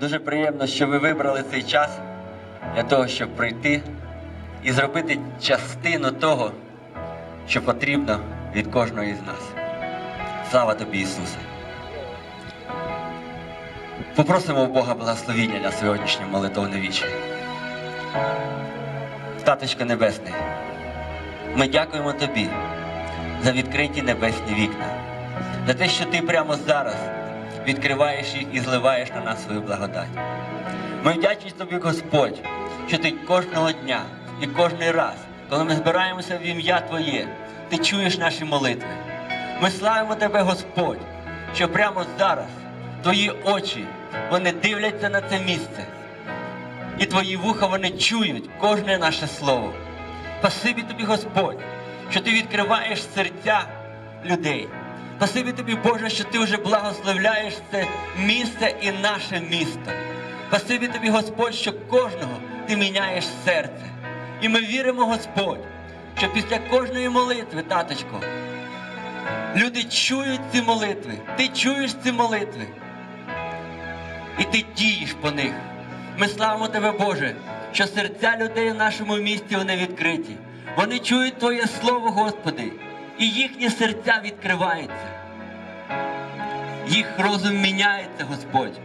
Дуже приємно, що ви вибрали цей час для того, щоб прийти і зробити частину того, що потрібно від кожного із нас. Слава тобі, Ісусе! Попросимо у Бога благословіння на сьогоднішнє молитовне віче. Таточко Небесний, ми дякуємо Тобі за відкриті небесні вікна, за те, що Ти прямо зараз відкриваєш їх і зливаєш на нас свою благодать. Ми вдячні тобі, Господь, що ти кожного дня і кожний раз, коли ми збираємося в ім'я Твоє, ти чуєш наші молитви. Ми славимо Тебе, Господь, що прямо зараз Твої очі вони дивляться на це місце, і Твої вуха вони чують кожне наше слово. Спасибі тобі, Господь, що ти відкриваєш серця людей. Спасибі тобі, Боже, що ти вже благословляєш це місце і наше місто. Спасибі тобі, Господь, що кожного ти міняєш серце. І ми віримо, Господь, що після кожної молитви, таточко, люди чують ці молитви, ти чуєш ці молитви, і ти дієш по них. Ми славимо тебе, Боже, що серця людей в нашому місті вони відкриті. Вони чують Твоє Слово, Господи, і їхні серця відкриваються. Їх розум міняється, Господь.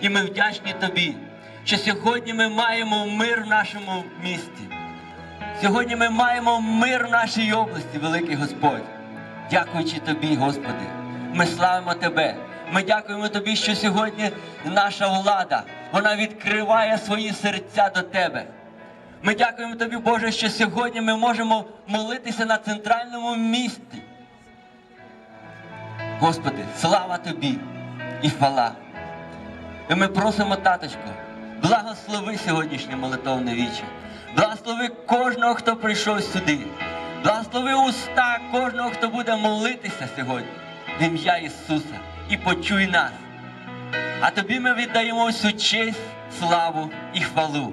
І ми вдячні Тобі, що сьогодні ми маємо мир в нашому місті. Сьогодні ми маємо мир в нашій області, великий Господь. Дякуючи Тобі, Господи, ми славимо Тебе. Ми дякуємо Тобі, що сьогодні наша влада вона відкриває свої серця до Тебе. Ми дякуємо Тобі, Боже, що сьогодні ми можемо молитися на центральному місті. Господи, слава Тобі і хвала. І ми просимо, таточко, благослови сьогоднішнє молитовне віче. Благослови кожного, хто прийшов сюди. Благослови уста кожного, хто буде молитися сьогодні в ім'я Ісуса і почуй нас. А тобі ми віддаємо всю честь, славу і хвалу